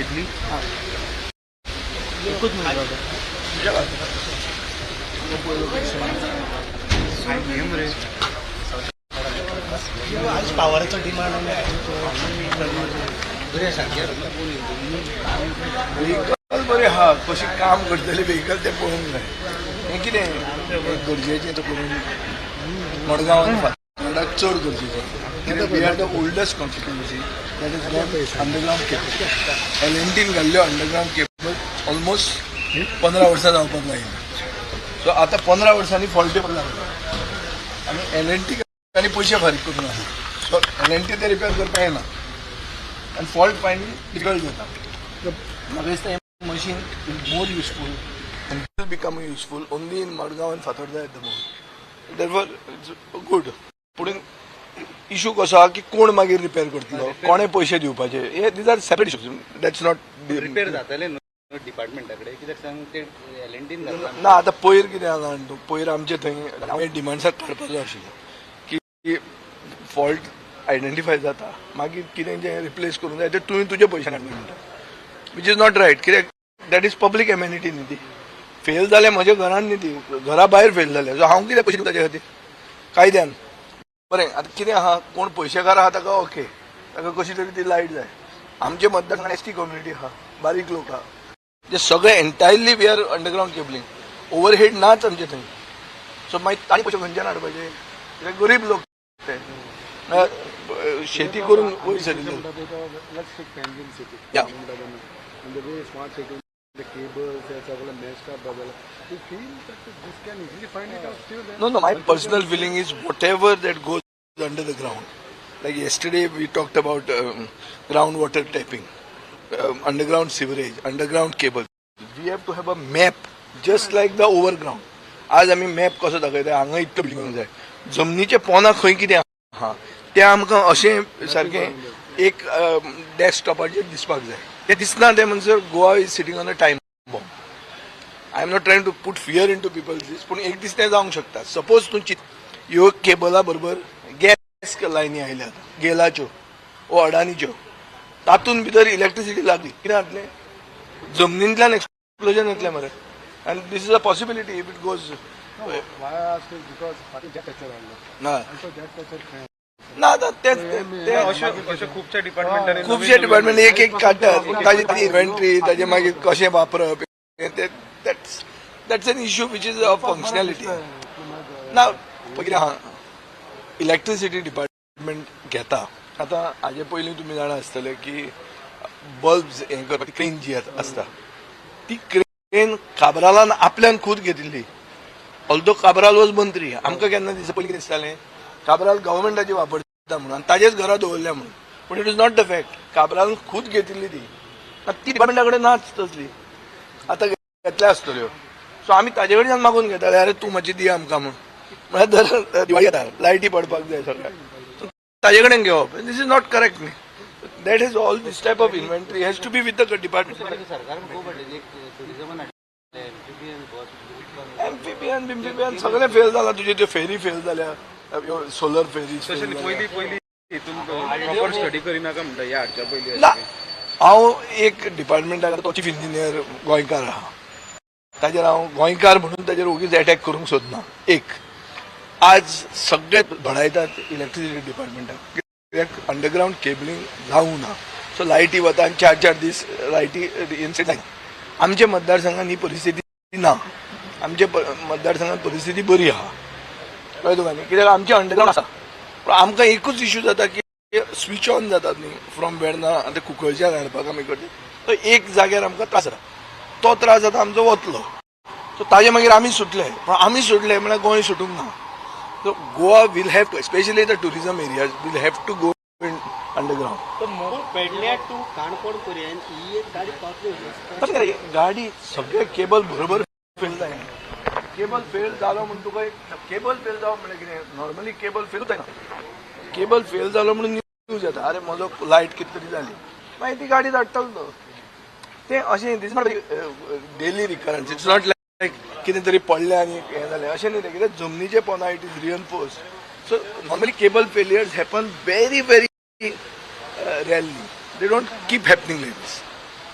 इडली एकूच मिनिट आज पावराचो demand vehicle बरे हा कशी काम करतले व्हेकल ते पळोवंक जाय हें कितें हें गरजेचें तो करून मडगांवान फातर्डाक चड गरजेचें oldest constituency that is not underground cable L N टीन घाल्ल्यो अंडरग्रावंड केबल ऑलमोस्ट पंदरा वर्सां जावपाक लायली सो आतां पंदरा वर्सांनी फॉल्टी लागला. आनी एल एन टी आनी पयशे फारीक करून आहा सो एल एन टी ते रिपेर करपाक येना आनी फॉल्ट फायंडींग डिफिकल्ट जाता. म्हाका दिसता हें machine is more useful and will become only only in Madgaon and Fatarda at the moment. Therefore, it's good. पुढे इशू कसो आहा की कोण मागीर रिपेर करतलो? कोणे पयशे दिवपाचे? हे these are separate issues that's not repair जातले न्हू डिपार्टमेंटा कडेन. कित्याक सांग ते एल एन टीन घालता ना आतां पयर कितें जाण तूं पयर आमचे थंय हांवें डिमांड्साक काडपाक जाय आशिल्लें. की फॉल्ट आयडेंटिफाय जाता. मागीर कितें जें रिप्लेस करूंक जाय तें तुवें तुजे पयशे हाडून म्हणटा. विच इज नॉट रायट कित्याक दॅट इज पब्लीक एम्युनिटी न्ही ती फेल जालें म्हज्या घरान न्ही ती घरा भायर फेल जालें. सो हांव कितें पयशे दिवं ताचे खातीर? कायद्यान. बरें आतां कितें आहा कोण पयशेकार आहा ताका ओके. ताका कशी तरी ती लायट जाय आमचे मतदारसंघात एस टी कम्युनिटी आहा बारीक लोक आहा जे सगळे entirely we are underground cabling overhead नाच आमचे थंय सो मागीर ताणी पयशे खंयच्यान हाडपाचे कित्याक गरीब लोक ते शेती करून वयर सरिल्ले the cables, there's all messed up, blah, blah, blah. You feel that this can easily find it out still there? No, no, my personal feeling is whatever that goes under the ground. Like yesterday, we talked about um, groundwater tapping, um, underground sewerage, underground cables. We have to have a map, just like the overground. आज आम्ही map कसो दाखयता हांगा इतलो building जाय जमनीचे पोना खंय कितें आहा तें आमकां अशें सारकें एक डॅस्कटॉपाचेर दिसपाक जाय तें दिसना तें म्हणसर Goa is sitting on a time I am not trying to put fear into people this पूण एक दीस तें जावंक शकता सपोज तूं चित ह्यो केबला बरोबर गॅस लायनी आयल्यात गेलाच्यो वो अडानीच्यो तातूंत भितर इलेक्ट्रिसिटी लागली. कितें जातलें जमनींतल्यान एक्सप्लोजन येतलें मरे. आनी this is a possibility if it goes Why ना आतां तेंच खुबशा डिपार्टमेंटांनी खुबशे डिपार्टमेंट एक एक काडटात ताजी ती इन्व्हेंटरी ताजे मागीर कशें वापरप that's that's an issue which is a functionality ना कितें आहा इलेक्ट्रिसिटी डिपार्टमेंट घेता. आतां हाजे पयलीं तुमी जाणा आसतले की बल्ब्स हें करपाक क्रेन जी आसता ती क्रेन काबरालान आपल्यान खूद घेतिल्ली. ऑल्दो काबराल वॉज मंत्री आमकां केन्ना दिसा पयलीं कितें दिसतालें? काब्राल गव्हर्मेंटाची वापरता म्हणून ताजेच घरा दवरल्या म्हणून. पूण it is not the fact Cabral खूद घेतिल्ली ती. ती डिपार्टमेंटा कडेन नाच तसली. आतां घेतल्या आसतल्यो सो आमी ताजे कडच्यान मागून घेताले. अरे तूं मातशी दी आमकां म्हूण म्हळ्यार दर दिवाळी येता लायटी पडपाक जाय सगळ्याक ताजे कडेन घेवप दीस इज नॉट करेक्ट न्ही that is all this type of inventory has to be with the department MPPN खूब सगळें फेल जाला तुजे त्यो फेरी फेल जाल्या सोलर हितून प्रॉपर स्टडी करिनाका म्हणटा ह्या हाडच्या पयलीं ना हांव एक डिपार्टमेंटाक तो चीफ इंजिनियर गोंयकार आहा ताजेर हांव गोंयकार म्हणून ताजेर ओगीच अटॅक करूंक सोदना एक. आज सगळे भडायतात इलेक्ट्रिसिटी डिपार्टमेंटाक कित्याक अंडरग्रावंड केबलिंग जावंक ना. सो लायटी वता आनी चार चार दीस लायटी इन्सिडेंट आमच्या मतदारसंघात ही परिस्थिती ना. आमच्या मतदारसंघात परिस्थिती बरी आहा कळ्ळें तुका न्ही कित्याक आमचे अंडरग्रावंड आसा पूण आमकां एकूच इश्यू जाता की स्विच ऑन जातात न्ही फ्रॉम वेर्ना आतां कुंकळच्यान हाडपाक आमी करता तो एक जाग्यार आमकां त्रास जाता. तो त्रास जाता आमचो वतलो. सो ताजे मागीर आमी सुटले. पूण आमी सुटले म्हळ्यार गोंय सुटूंक ना. So Goa will have to specially the tourism areas will have to go underground पेडल्या to Canacona पर्यंत ही एक गाडी सगळे केबल बरोबर फेल जाय केबल फेल जालो म्हण तुका एक केबल फेल जावप म्हणजे कितें नॉर्मली केबल फेल जायना केबल फेल जालो म्हणून न्यूज येता अरे म्हजो लायट कितें तरी जाली मागीर ती गाडी धाडटलो तो तें अशें this not daily recurrence it's not like कितें तरी पडलें आनी हें जालें अशें न्ही तें कित्याक जमनीचे पोना it is rain so normally cable failures happen very very rarely they don't keep happening like this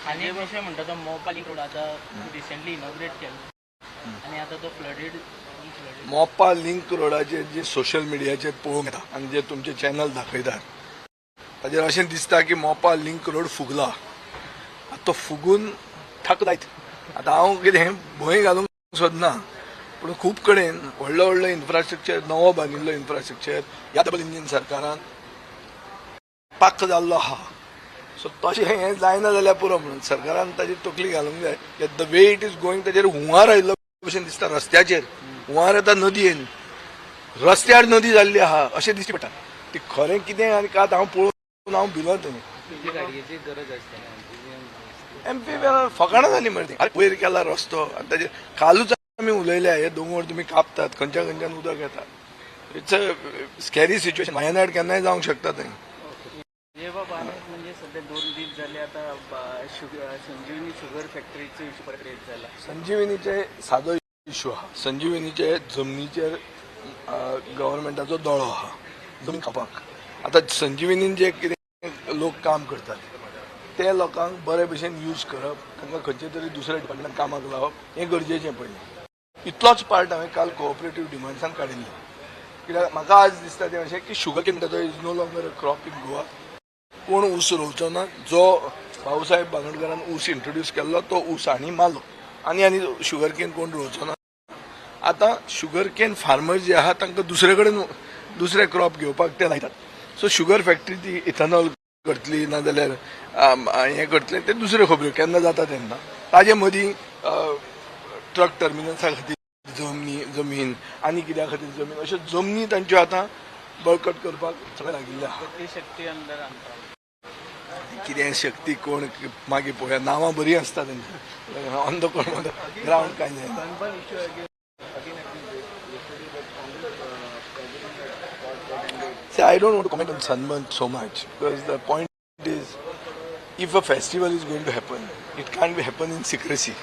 आणि एक विषय म्हणतो तो मोपाली रोड आता रिसेंटली इनॉग्रेट केलो. आणि आता तो फ्लडेड मोपा लिंक रोडाचेर जे सोशल मिडियाचेर पळोवंक येता आनी जे तुमचे चॅनल दाखयतात ताचेर म्हणजे अशें दिसता की मोपा लिंक रोड फुगला. आतां तो फुगून थाक जायत आतां हांव कितें भंय घालूंक सोदना. पूण खूब कडेन व्हडलो व्हडलो इन्फ्रास्ट्रक्चर नवो बांदिल्लो इन्फ्रास्ट्रक्चर ह्या डबल इंजीन सरकारान पाक्क जाल्लो आहा सो तशें हें जायना जाल्यार पुरो म्हणून सरकारान ताची तकली घालूंक जाय. The way it is going ताचेर हुंवार आयिल्लो भशेन दिसता रस्त्याचेर. हुंवार येता नदयेन. रस्त्यार नदी जाल्ली आहा. अशें दिश्टी पडटा ती खरें कितें आनी कात हांव पळोवन हांव भिलो थंय. आसता एमपी फकाणां जाली मरे ती. वयर केला रस्तो. आनी ताजेर कालूच आमी उलयल्या हे दोंगर तुमी कापतात. खंयच्या खंयच्यान उदक येता इट्स अ स्कॅरी सिच्युएशन. मायनाड केन्नाय जावंक शकता थंय. बाबा. सध्या दोन दीस झाले आता शुगर संजीवनी शुगर फॅक्टरीचो इश्यू परत झाला. संजीवनीचे सादो इश्यू हा. संजीवनीचे जमनीचेर गव्हर्मेंटाचो दोळो आहा जमीन खावपाक आतां संजीवनीन जे कितें लोक काम करतात ते लोकांक बरे भशेन यूज करप तांकां खंयचे तरी दुसऱ्या डिपार्टमेंट कामाक लावप हें गरजेचें पडलें. इतलोच पार्ट हांवें काल कोऑपरेटीव डिमांड्सान काडिल्लो कित्याक म्हाका आज दिसता तें अशें की sugar cane is no longer a crop in Goa कोण ऊस रोवचो ना जो भाऊसाहेब बांगडकरान ऊस इंट्रोड्यूस केल्लो तो ऊस आनी मालो. आनी आनी शुगर केन कोण रोवचो ना. आतां शुगर केन फार्मर जे आहा तांकां दुसरे कडेन दुसरे क्रॉप घेवपाक ते लायतात. सो शुगर फॅक्टरी ती इथेनॉल करतली नाजाल्यार जाल्यार हें करतलें ते दुसऱ्यो खबऱ्यो केन्ना जाता तेन्ना. ताजे मदीं ट्रक टर्मिनल्सा खातीर जमनी जमीन आनी कित्या खातीर जमीन अश्यो जमनी तांच्यो आतां बळकट करपाक सगळें लागिल्ले आहा ती शक्ती अंदर आणता कितें शक्ती कोण मागीर पळोवया नांवां बरीं आसता तेंची ऑन द ग्रावंड कांय जायना See, I don't want to comment on Sunburn so much because the point is if a festival is going to happen, it can't be happen in secrecy.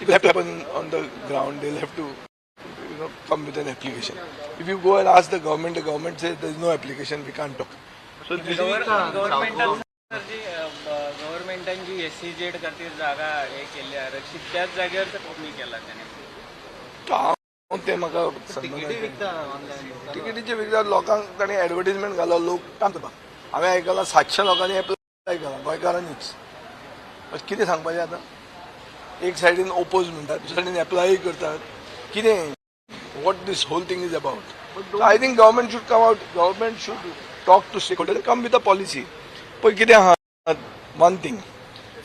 It will have to happen on the ground. They'll have to you know, come with an application. If you go and ask the government, the government says there's no application, we can't talk. So this is गव्हर्नमेंटान जी गव्हर्नमेंटान जी S C Z खातीर जागा हे केल्ली आरक्षीत त्याच जाग्यावर तो कोणी केला त्याने? हांव ते म्हाका तिकेटीचे विकतात लोकांक ताणें एडवर्टिजमेंट घालो लोक काम करपाक हांवें आयकलां सातशे लोकांनी एप्लाय केला गोंयकारांनीच कितें सांगपाचें आतां? एक सायडीन ओपोज म्हणटात दुसरे सायडीन एप्लाय करतात. कितें? What this whole thing is about I think government should come out government should talk to stakeholder come with a policy पळय कितें आहा वन थिंग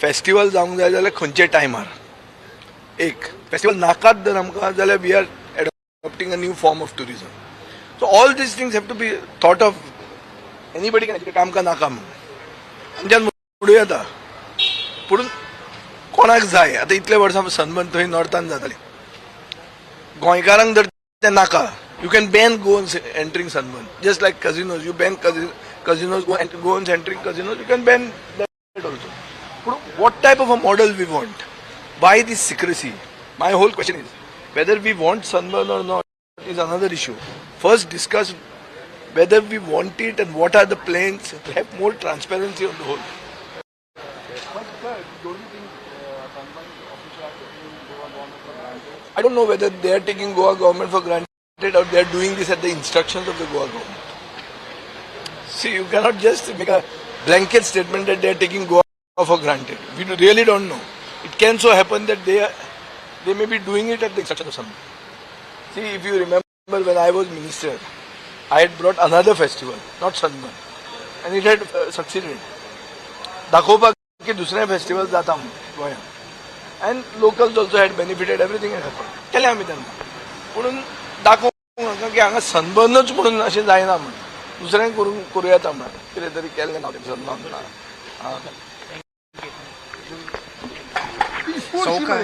फेस्टिवल जावंक जाय जाल्यार खंयचे टायमार एक फेस्टिवल नाकात जर आमकां जाल्यार we are adopting a new form of tourism so all this things have to be thought of anybody can आमकां नाका म्हणून आमच्यान फुडें येता पूण कोणाक जाय? आतां इतले वर्सां सनबर्न थंय नॉर्थान जाताली. गोंयकारांक जर तें नाका you can ban Goan entering Sunburn. Just like casinos you ban casinos casinos, on centering, casinos, you can ban that also. But what type of a model we want? Why this secrecy? My whole question is, whether we want sunburn or not is another issue. First discuss whether we want it and what are the plans, have more transparency on the whole. I don't know whether they are taking Goa government for granted or they are doing this at the instructions of the Goa government. See, you cannot just make a blanket statement that they are taking Goa for granted. We really don't know. It can so happen that they are, they may be doing it at the instruction of somebody. See, if you remember when I was minister, I had brought another festival, not Sanman, and it had uh, succeeded. Dakopa की दुसरें festival जाता म्हणून गोंयांत and locals also had benefited everything had happen केलें आमी तेन्ना म्हणून दाखोवंक म्हाका की हांगा सनबर्नच म्हणून अशें जायना म्हणून दुसरें करूंक करूं येता म्हणून कितें तरी केल्लें ना सनबर्न ना Sawkar.